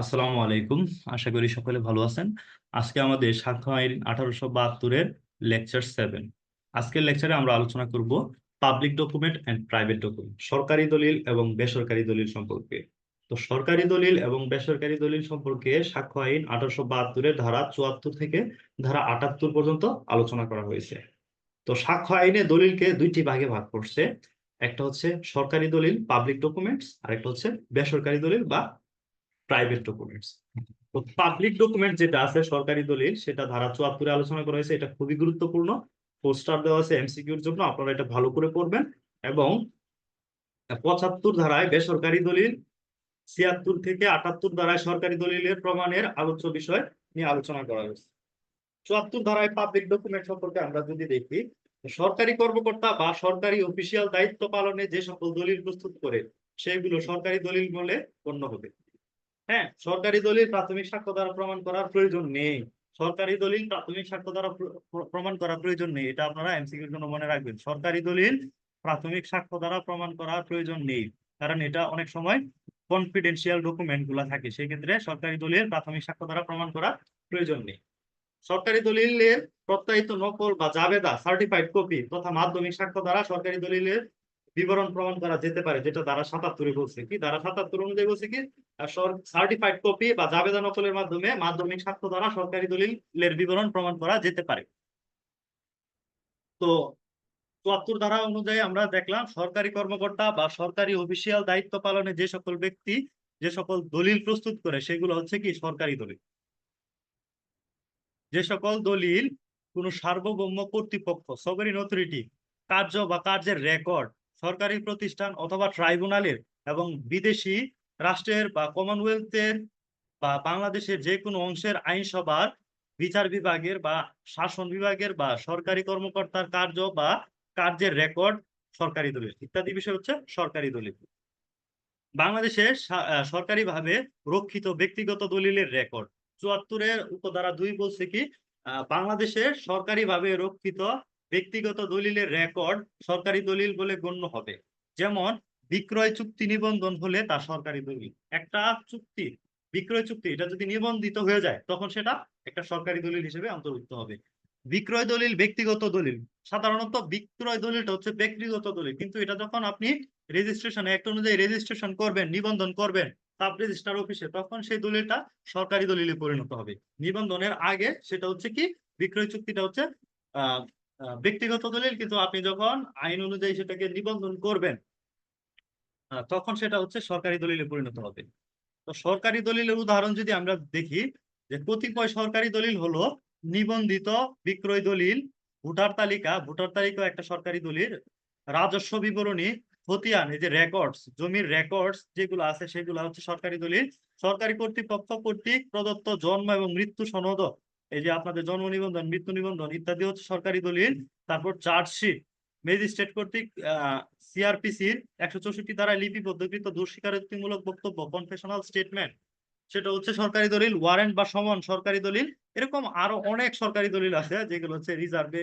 আসসালামু আলাইকুম। আশা করি সকলে ভালো আছেন। আজকে আমাদের সাক্ষ্য আইন আঠারোশো বাহাত্তরের লেকচার সেভেন। আজকের লেকচারে আমরা আলোচনা করব public document and private document, সরকারি দলিল এবং বেসরকারি দলিল সম্পর্কে। তো সরকারি দলিল এবং বেসরকারি দলিল সম্পর্কে সাক্ষ্য আইন আঠারোশো বাহাত্তরের ধারা চুয়াত্তর থেকে ধারা আটাত্তর পর্যন্ত আলোচনা করা হয়েছে। তো সাক্ষ্য আইনে দলিলকে দুইটি ভাগে ভাগ করছে। একটা হচ্ছে সরকারি দলিল, পাবলিক ডকুমেন্টস আর একটা হচ্ছে বেসরকারি দলিল বা প্রাইভেট ডকুমেন্টস তো পাবলিক ডকুমেন্ট যেটা আছে, সরকারি দলিল, সেটা ধারা চুয়াত্তরে আলোচনা করা হয়েছে, এটা খুবই গুরুত্বপূর্ণ। পোস্টার দেওয়া আছে এমসিকিউর জন্য, আপনারা এটা ভালো করে পড়বেন। এবং পঁচাত্তর ধারায় বেসরকারি দলিল, ছিয়াত্তর থেকে আটাত্তর ধারায় সরকারি দলিলের প্রমাণের আলোচ্য বিষয় নিয়ে আলোচনা করা হয়েছে। চুয়াত্তর ধারায় পাবলিক ডকুমেন্ট সম্পর্কে আমরা যদি দেখি, সরকারি কর্মকর্তা বা সরকারি অফিসিয়াল দায়িত্ব পালনে যে সকল দলিল প্রস্তুত করে সেগুলো সরকারি দলিল বলে গণ্য হবে। হ্যাঁ সরকারি দলিল প্রাথমিক সাক্ষ্য দ্বারা প্রমাণ করার প্রয়োজন নেই। সরকারি দলিল প্রাথমিক সাক্ষ্য দ্বারা প্র- প্র- প্রমাণ করার প্রয়োজন নেই। এটা আপনারা এমসিকিউর জন্য মনে রাখবেন। সরকারি দলিল প্রাথমিক সাক্ষ্য দ্বারা প্রমাণ করার প্রয়োজন নেই। কারণ এটা অনেক সময় কনফিডেন্সিয়াল ডকুমেন্টগুলা থাকে। সেই ক্ষেত্রে সরকারি দলিল প্রাথমিক সাক্ষ্য দ্বারা প্রমাণ করার প্রয়োজন নেই। সরকারি দলিলের প্রত্যায়িত নকল বা জাবেদা সার্টিফাইড কপি তথা মাধ্যমিক সাক্ষ্য দ্বারা সরকারি দলিলের বিবরণ প্রমাণ করা যেতে পারে, যেটা দ্বারা সাতাত্তরে বলছে কি? দ্বারা সাতাত্তর অনুযায়ী বলছে কি? সার্টিফাইড কপি বা জাবেদা নকলের মাধ্যমে মাধ্যমিক সাক্ষ্য দ্বারা সরকারি দলিলের বিবরণ প্রমাণ করা যেতে পারে। তো চুয়াত্তর ধারা অনুযায়ী আমরা দেখলাম সরকারি কর্মকর্তা বা সরকারি অফিসিয়াল দায়িত্ব পালনে যে সকল ব্যক্তি যে সকল দলিল প্রস্তুত করে, সেগুলো হচ্ছে কি? সরকারি দলিল। যে সকল দলিল কোন সার্বভৌম কর্তৃপক্ষ সভারিন অথরিটি কার্য বা কার্যের রেকর্ড সরকারি প্রতিষ্ঠান অথবা ট্রাইব্যুনালের এবং বিদেশি রাষ্ট্রের বা কমনওয়েলথের বা বাংলাদেশের যে কোনো অংশের আইনসভার বিচার বিভাগের বা শাসন বিভাগের বা সরকারি কর্মকর্তার কার্য বা কার্যের রেকর্ড সরকারি দলিল ইত্যাদি বিষয় হচ্ছে সরকারি দলিল। বাংলাদেশে সরকারিভাবে রক্ষিত ব্যক্তিগত দলিলের রেকর্ড। চুয়াত্তরের উপধারা দুই বলছে কি আহ, বাংলাদেশে সরকারিভাবে রক্ষিত ব্যক্তিগত দলিলের রেকর্ড সরকারি দলিল বলে গণ্য হবে। যেমন, বিক্রয় চুক্তি নিবন্ধন হলে তা সরকারি দলিল। একটা চুক্তি, বিক্রয় চুক্তি, এটা যদি নিবন্ধিত হয়ে যায়, তখন সেটা একটা সরকারি দলিল হিসেবে অন্তর্ভুক্ত হবে। বিক্রয় দলিল ব্যক্তিগত দলিল। সাধারণত বিক্রয় দলিলটা হচ্ছে ব্যক্তিগত দলিল। কিন্তু এটা যখন আপনি রেজিস্ট্রেশন অ্যাক্ট অনুযায়ী রেজিস্ট্রেশন করবেন, নিবন্ধন করবেন সাব রেজিস্ট্রার অফিসে তখন সেই দলিলটা সরকারি দলিলে পরিণত হবে। নিবন্ধনের আগে সেটা হচ্ছে কি? বিক্রয় চুক্তিটা হচ্ছে ব্যক্তিগত দলিল, কিন্তু আপনি যখন আইন অনুযায়ী সেটাকে নিবন্ধন করবেন তখন সেটা হচ্ছে সরকারি দলিলে পরিণত হবে। তো সরকারি দলিলের উদাহরণ যদি আমরা দেখি, যে কতিপয় সরকারি দলিল হলো নিবন্ধিত বিক্রয় দলিল, ভোটার তালিকা ভোটার তালিকা একটা সরকারি দলিল, রাজস্ব বিবরণী, খতিয়ান, এই যে রেকর্ডস জমির রেকর্ডস যেগুলো আছে সেগুলো হচ্ছে সরকারি দলিল। সরকারি কর্তৃপক্ষ কর্তৃক প্রদত্ত জন্ম এবং মৃত্যু সনদ এই যে আপনাদের জন্ম নিবন্ধন, মৃত্যু নিবন্ধন ইত্যাদি হচ্ছে সরকারি দলিল, তারপর চার্জশিট। ম্যাজিস্ট্রেট কর্তৃক সিআরপিসির একশো চৌষট্টি দ্বারা লিপিবদ্ধকৃত দোষীকারোক্তিমূলক বক্তব্য কনফেশনাল স্টেটমেন্ট সেটা হচ্ছে সরকারি দলিল ওয়ারেন্ট বা সমন সরকারি দলিল। এরকম আরও অনেক সরকারি দলিল আছে, যেগুলো হচ্ছে রিজার্ভে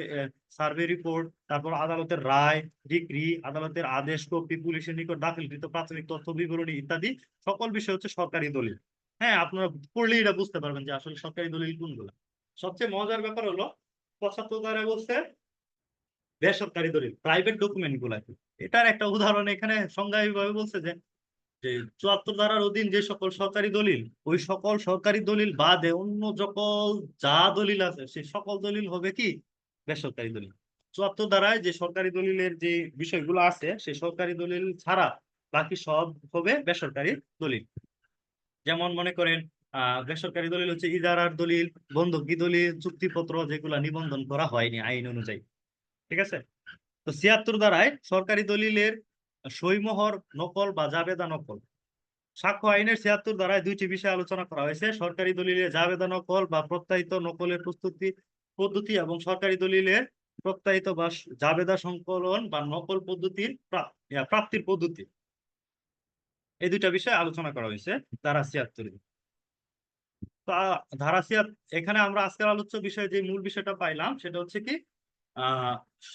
সার্ভে রিপোর্ট তারপর আদালতের রায় ডিগ্রি আদালতের আদেশ, কপি, পুলিশের নিকট দাখিলকৃত প্রাথমিক তথ্য, বিবরণী ইত্যাদি। সকল বিষয় হচ্ছে সরকারি দলিল। হ্যাঁ আপনারা পড়লেই এটা বুঝতে পারবেন যে আসলে সরকারি দলিল কোনগুলো। সবচেয়ে মজার ব্যাপার হলো, পঁচাত্তর বলছে বেসরকারি দলিল প্রাইভেট ডকুমেন্টগুলা এটার একটা উদাহরণ এখানে সংজ্ঞায়িতভাবে বলছে যে যে চুয়াত্তর ধারার অধীন যে সকল সরকারি দলিল, ওই সকল সরকারি দলিল বাদে অন্য সকল যা দলিল আছে, সেই সকল দলিল হবে কি? বেসরকারি দলিল। চুয়াত্তর ধারায় যে সরকারি দলিলের যে বিষয়গুলো আছে, সেই সরকারি দলিল ছাড়া বাকি সব হবে বেসরকারি দলিল। যেমন মনে করেন বেসরকারি দলিল হচ্ছে ইজারার দলিল, বন্ধকি দলিল, চুক্তিপত্র যেগুলা নিবন্ধন করা হয়নি আইন অনুযায়ী। ঠিক আছে? তো ছিয়াত্তর ধারায় সরকারি দলিলের সইমোহর নকল বা জাবেদা নকল। সাক্ষ্য আইনের ছিয়াত্তর ধারায় দুইটি বিষয় আলোচনা করা হয়েছে। সরকারি দলিলে জাবেদা নকল বা প্রত্যাহিত নকলের প্রস্তুতি, পদ্ধতি এবং সরকারি দলিলের প্রত্যাহিত বা জাবেদা সংকলন বা নকল পদ্ধতির প্রাপ্তির পদ্ধতি। এই দুইটা বিষয় আলোচনা করা হয়েছে ধারা ছিয়াত্তরে। তা ধারা ছিয়াত্তর এখানে আমরা আজকের আলোচ্য বিষয়ে যে মূল বিষয়টা পাইলাম, সেটা হচ্ছে কি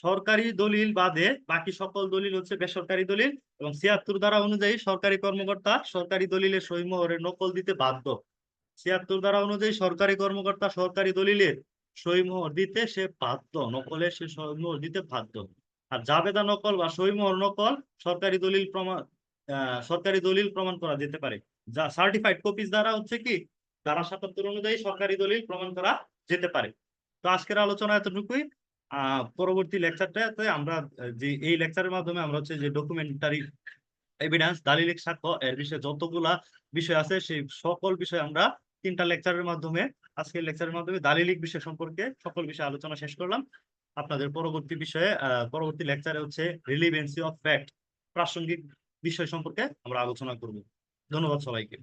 সরকারি দলিল বাদে বাকি সকল দলিল হচ্ছে বেসরকারি দলিল এবং ছিয়াত্তর ধারা অনুযায়ী সরকারি কর্মকর্তা সরকারি দলিলের সহিমোহরের নকল দিতে বাধ্য। ছিয়াত্তর ধারা অনুযায়ী সরকারি কর্মকর্তা সরকারি দলিলের সইমোহর দিতে সে বাধ্য, নকলে সে সইমোহর দিতে বাধ্য। আর জাবেদা নকল বা সইমোহর নকল সরকারি দলিল প্রমাণ সরকারি দলিল প্রমাণ করা যেতে পারে। যা সার্টিফাইড কপিস দ্বারা হচ্ছে কি ধারা সাতাত্তর অনুযায়ী সরকারি দলিল প্রমাণ করা যেতে পারে। তো আজকের আলোচনা এতটুকুই। পরবর্তী লেকচারটাতে আমরা যে এই লেকচারের মাধ্যমে আমরা হচ্ছে যে ডকুমেন্টারি এভিডেন্স দালিলিক সাক্ষ্য, এর বিষয়ে যতগুলা বিষয় আছে, সেই সকল বিষয় আমরা তিনটা লেকচারের মাধ্যমে, আজকের লেকচারের মাধ্যমে দালিলিক বিষয় সম্পর্কে সকল বিষয়ে আলোচনা শেষ করলাম। আপনাদের পরবর্তী বিষয়ে পরবর্তী লেকচারে হচ্ছে রিলিভেন্সি অফ ফ্যাক্ট প্রাসঙ্গিক বিষয় সম্পর্কে আমরা আলোচনা করব। ধন্যবাদ সবাইকে।